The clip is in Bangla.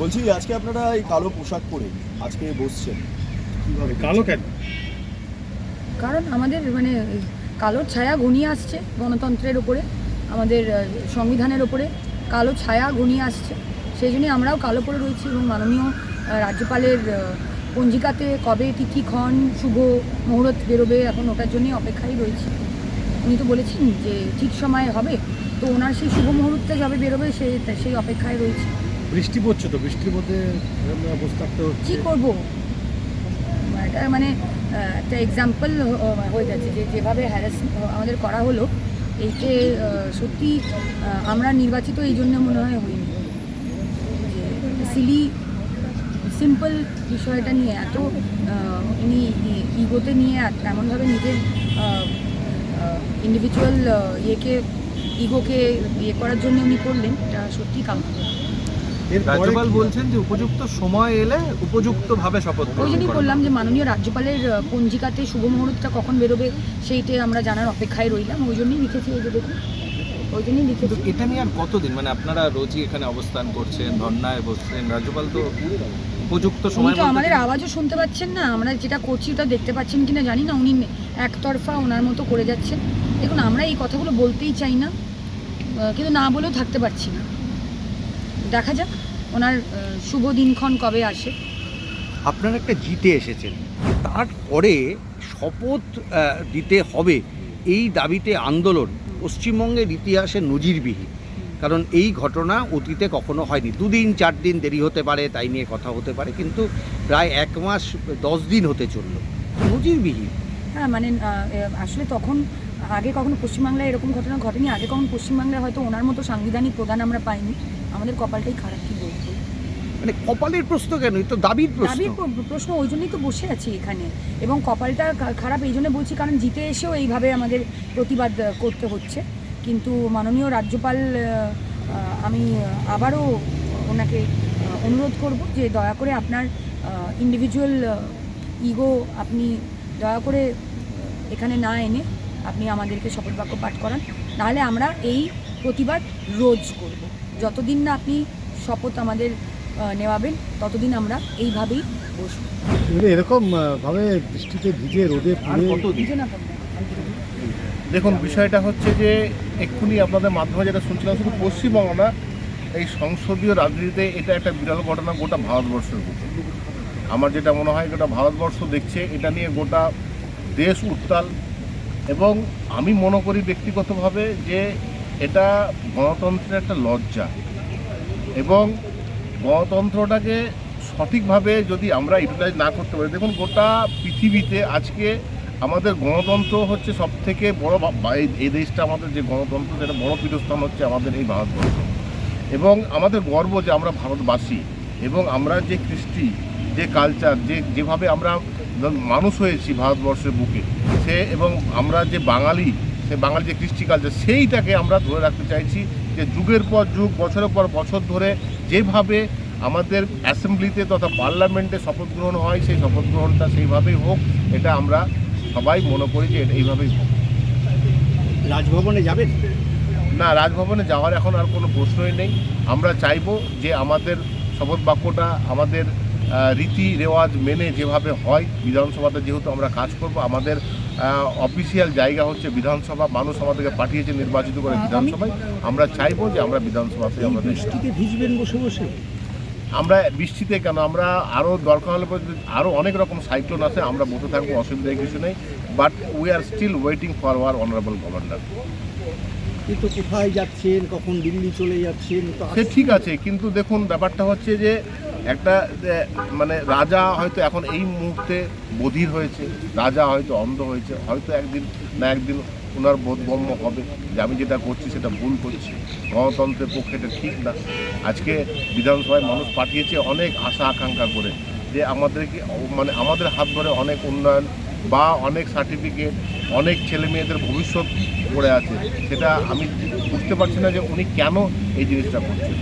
বলছি আজকে আপনারা এই কালো পোশাক পরে আজকে বসছেন কীভাবে কালো কেন? কারণ আমাদের মানে কালোর ছায়া ঘনিয়ে আসছে গণতন্ত্রের ওপরে আমাদের সংবিধানের ওপরে কালো ছায়া ঘনিয়ে আসছে সেই জন্যই আমরাও কালো পরে রয়েছি এবং মাননীয় রাজ্যপালের পঞ্জিকাতে কবে তিথি ক্ষণ শুভ মুহূর্ত বেরোবে এখন ওটার জন্যই অপেক্ষায় রয়েছি। উনি তো বলেছেন যে ঠিক সময় হবে তো ওনার সেই শুভ মুহূর্তে যবে বেরোবে সেই সেই অপেক্ষায় রয়েছে। বৃষ্টি পড়ছে তো, বৃষ্টির মধ্যে থাকতে হচ্ছে। কী করব? এটা মানে একটা এক্সাম্পল হয়ে যাচ্ছে যে যেভাবে হ্যারাস আমাদের করা হলো এইতে সত্যি আমরা নির্বাচিত এই জন্য মনে হয় হইনি সিলি সিম্পল বিষয়টা নিয়ে এত উনি ইগোতে নিয়ে এমনভাবে নিজের ইন্ডিভিজুয়াল ইয়েকে ইগোকে ইয়ে করার জন্য উনি করলেন, এটা সত্যি কাম্য। রাজ্যপাল বলছেন যে উপযুক্ত সময় এলে উপযুক্তভাবে শপথ ওই জন্যই বললাম যে মাননীয় রাজ্যপালের পঞ্জিকাতে শুভ মুহূর্তটা কখন বেরোবে সেইটাই আমরা জানার অপেক্ষায় রইলাম। ওই জন্যই লিখেছি এই যে দেখুন ওই জন্যই লিখেছি। এটা নিয়ে আর কতদিন? মানে আপনারা রোজই এখানে অবস্থান করছেন ধর্নায় বসছেন রাজ্যপাল তো উপযুক্ত সময় তো আমাদের আওয়াজও শুনতে পাচ্ছেন না। আমরা যেটা করছি ওটা দেখতে পাচ্ছেন কিনা জানি না। উনি একতরফা ওনার মতো করে যাচ্ছেন। দেখুন আমরা এই কথাগুলো বলতেই চাই না কিন্তু না বলেও থাকতে পারছি না। দেখা যাক, ওনার শুভ দিনক্ষণ কবে আসে। আপনারা একটা জিতে এসেছেন তারপরে শপথ দিতে হবে এই দাবিতে আন্দোলন পশ্চিমবঙ্গের ইতিহাসে নজিরবিহীন। কারণ এই ঘটনা অতীতে কখনো হয়নি। দুদিন, চার দিন দেরি হতে পারে, তাই নিয়ে কথা হতে পারে, কিন্তু প্রায় এক মাস, দশ দিন হতে চলল। নজিরবিহীন। হ্যাঁ মানে আসলে তখন আগে কখনো পশ্চিমবাংলায় এরকম ঘটনা ঘটেনি। আগে কখনো পশ্চিমবাংলায় হয়তো ওনার মতো সাংবিধানিক প্রধান আমরা পাইনি। আমাদের কপালটাই খারাপ কি বলব? মানে কপালের প্রশ্ন কেন? তো দাবির প্রশ্ন। দাবির প্রশ্ন ওই জন্যই তো বসে আছি এখানে। এবং কপালটা খারাপ এই জন্য বলছি কারণ জিতে এসেও এইভাবে আমাদের প্রতিবাদ করতে হচ্ছে। কিন্তু মাননীয় রাজ্যপাল আমি আবারও ওনাকে অনুরোধ করব যে দয়া করে আপনার ইন্ডিভিজুয়াল ইগো আপনি দয়া করে এখানে না এনে আপনি আমাদেরকে শপথ বাক্য পাঠ করান। নাহলে আমরা এই প্রতিবাদ রোজ করব। যতদিন না আপনি শপথ আমাদের নেওয়াবেন ততদিন আমরা এইভাবেই বসবো। এরকম ভাবে বৃষ্টিতে ভিজে রোদে কতদিন না দেখুন বিষয়টা হচ্ছে যে এক্ষুনি আপনাদের মাধ্যমে যেটা শুনছিলাম শুধু পশ্চিমবঙ্গ না এই সংসদীয় রাজনীতিতে এটা একটা বিরল ঘটনা গোটা ভারতবর্ষের বুকে আমার যেটা মনে হয় গোটা ভারতবর্ষ দেখছে, এটা নিয়ে গোটা দেশ উত্তাল। এবং আমি মনে করি ব্যক্তিগতভাবে যে এটা গণতন্ত্রের একটা লজ্জা। এবং গণতন্ত্রটাকে সঠিকভাবে যদি আমরা ইউটিলাইজ না করতে পারি, দেখুন গোটা পৃথিবীতে আজকে আমাদের গণতন্ত্র হচ্ছে সব থেকে বড় এই- দেশটা আমাদের যে গণতন্ত্র যেটা বড় পীঠস্থান হচ্ছে আমাদের এই ভারতবর্ষ। এবং আমাদের গর্ব যে আমরা ভারতবাসী এবং আমরা যে কৃষ্টি যে কালচার যে যেভাবে আমরা মানুষ হয়েছি ভারতবর্ষের বুকে সে এবং আমরা যে বাঙালি সে বাঙালি যে কৃষ্টি কালচার সেইটাকে আমরা ধরে রাখতে চাইছি যে যুগের পর যুগ বছরের পর বছর ধরে যেভাবে আমাদের অ্যাসেম্বলিতে তথা পার্লামেন্টে শপথ গ্রহণ হয় সেই শপথ গ্রহণটা সেইভাবেই হোক এটা আমরা সবাই মনে করি যে এটা এইভাবেই হোক। রাজভবনে যাবেন? না রাজভবনে যাওয়ার এখন আর কোনো প্রশ্নই নেই। আমরা চাইব যে আমাদের শপথ বাক্যটা আমাদের রীতি রেওয়াজ মেনে যেভাবে হয় বিধানসভাতে যেহেতু আমরা কাজ করব আমাদের অফিসিয়াল জায়গা হচ্ছে বিধানসভা। মানুষ আমাদেরকে পাঠিয়েছে নির্বাচিত করে বিধানসভায়। আমরা চাইব যে আমরা বিধানসভাতে আমাদের বৃষ্টিতে ভিজবেন বসে বসে? আমরা বৃষ্টিতে কেন? আমরা আরও দরকার হলে আরও অনেক রকম সাইক্লোন আছে আমরা বসে থাকব অসুবিধায় কিছু নেই। But we are still waiting for our honourable governor কিন্তু কোথায় যাচ্ছেন কখন দিল্লি চলে যাচ্ছেন তো সে ঠিক আছে কিন্তু দেখুন ব্যাপারটা হচ্ছে যে একটা মানে রাজা হয়তো এখন এই মুহূর্তে বধির হয়েছে, রাজা হয়তো অন্ধ হয়েছে, হয়তো একদিন না একদিন ওনার বোধগম্য হবে যে আমি যেটা করছি সেটা ভুল করছি। গণতন্ত্রের পক্ষে এটা ঠিক না। আজকে বিধানসভায় মানুষ পাঠিয়েছে অনেক আশা আকাঙ্ক্ষা করে যে আমাদেরকে মানে আমাদের হাত ধরে অনেক উন্নয়ন বা অনেক সার্টিফিকেট অনেক ছেলে মেয়েদের ভবিষ্যৎ পড়ে আছে। সেটা আমি বুঝতে পারছি না যে উনি কেন এই জিনিসটা করছেন।